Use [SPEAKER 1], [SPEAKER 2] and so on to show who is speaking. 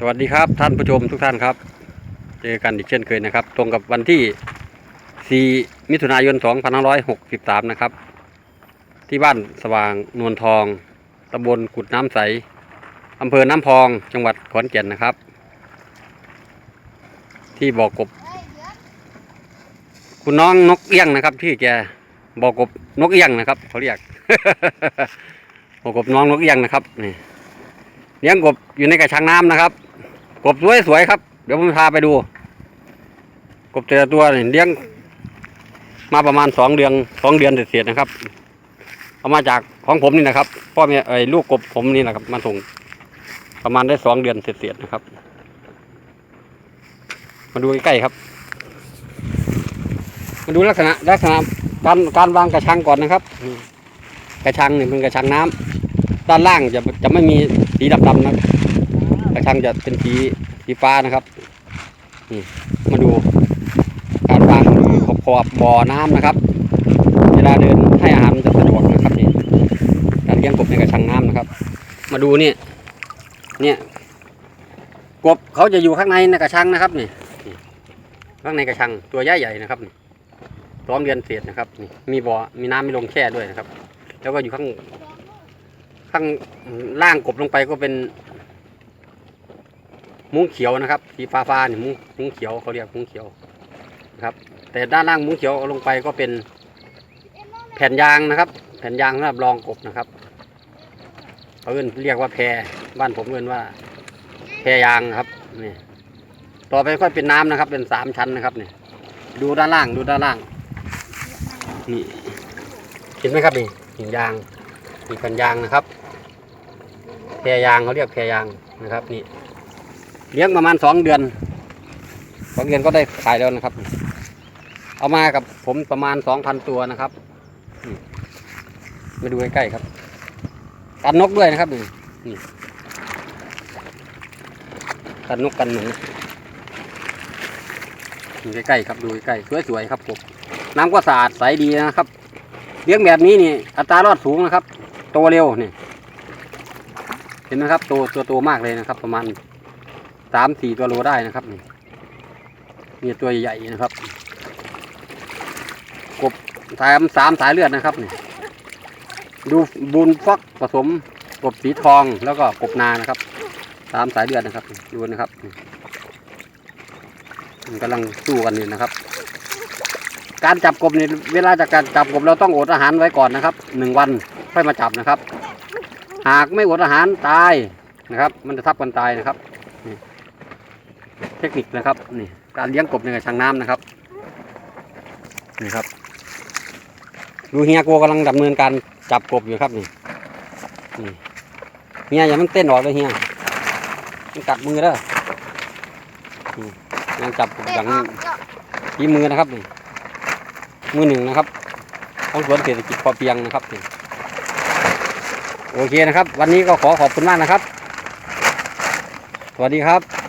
[SPEAKER 1] สวัสดีครับท่านผู้ชมทุกท่านครับ เจอกันอีกเช่นเคยนะครับ ตรงกับวันที่ 4 มิถุนายน 2563 นะครับ ที่บ้านสว่างนวลทองตำบลกุดน้ำใสอำเภอน้ำพองจังหวัดขอนแก่นนะครับ ที่บ่อกบ คุณน้องนกเอี้ยงนะครับที่แกบ่อกบนกเอี้ยงนะครับเขาเรียกบ่อกบน้องนกเอี้ยงนะครับนี่เลี้ยงกบอยู่ในกระชังน้ำนะครับ กบสวยๆครับ เดี๋ยวผมพาไปดู กบแต่ละตัวนี่เลี้ยง มาประมาณสองเดือนสองเดือนเศษนะครับ เอามาจากของผมนี่นะครับ พ่อแม่ไอ้ลูกกบผมนี่นะครับ มาส่งประมาณได้สองเดือนเศษนะครับ มาดูใกล้ๆครับ มาดูลักษณะลักษณะการการวางกระชังก่อนนะครับ กระชังนี่เป็นกระชังน้ำด้านล่างจะจะไม่มีสีดำๆนะครับ กระชังจะเป็นสีสีฟ้านะครับนี่มาดูการวางขอบขอบบ่อน้ำนะครับ เวลาเดินให้อาหารมันจะสะดวกนะครับนี่การเลี้ยงกบในกระชังน้ำนะครับ มาดูนี่เนี่ยกบเขาจะอยู่ข้างในในกระชังนะครับนี่ข้างในกระชังตัวใหญ่ๆนะครับนี่สองเดือนเศษนะครับนี่มีบ่อมีน้ำมีลงแช่ด้วยนะครับ แล้วก็อยู่ข้างข้างล่างกบลงไปก็เป็น มุ้งเขียวนะครับสีฟ้าฟ้าๆนี่มุ้งมุ้งเขียวเขาเรียกมุ้งเขียวนะครับ แต่ด้านล่างมุ้งเขียวลงไปก็เป็นแผ่นยางนะครับ แผ่นยางสำหรับรองกบนะครับเขาเอิ้นเรียกว่าแพรบ้านผมเอิ้นว่า แพรยางครับนี่ต่อไปค่อยเป็นน้ำนะครับ เป็นสามชั้นนะครับนี่ดูด้านล่างดูด้านล่างนี่เห็นไหมครับนี่หินยางมีกันยางนะครับ แพรยางเขาเรียกแพรยางนะครับ นี่ เลี้ยงประมาณสองเดือนสองเดือนก็ได้ขายแล้วนะครับ เอามากับผมประมาณสองพันตัวนะครับมาดูใกล้ๆครับกันนกด้วยนะครับนี่นี่กันนกกันหนูดูใกล้ๆครับดูใกล้ๆสวยๆครับผมน้ำก็สะอาดใสดีนะครับ เลี้ยงแบบนี้นี่ อัตรารอดสูงนะครับ โตเร็วนี่เห็นไหมครับ โตตัวโตมากเลยนะครับ ประมาณ สามสี่ตัวโลได้นะครับนี่นี่ตัวใหญ่ๆนะครับ กบสายสามสายเลือดนะครับนี่ดูบุญฟอกผสมกบสีทองแล้วก็กบนานะครับสามสายเลือดนะครับดูนะครับมันกำลังสู้กันอยู่นะครับ การจับกบนี่เวลาจากการจับกบเราต้องอดอาหารไว้ก่อนนะครับหนึ่งวันค่อยมาจับนะครับ หากไม่อดอาหารตายนะครับ มันจะทับกันตายนะครับนี่ ทคนิคนะครับนี่การเลี้ยงกบในกระชังน้ำนะครับนี่ครับดูเฮียโกกำลังดำเนินการจับกบอยู่ครับนี่นี่เฮียอย่ามันเต้นออกเลยเฮียมันกัดมือเด้อนี่ยังจับกบอย่างฝีมือนะครับนี่มือหนึ่งนะครับของสวนเศรษฐกิจพอเพียงนะครับนี่โอเคนะครับ วันนี้ก็ขอขอบคุณมากนะครับ สวัสดีครับ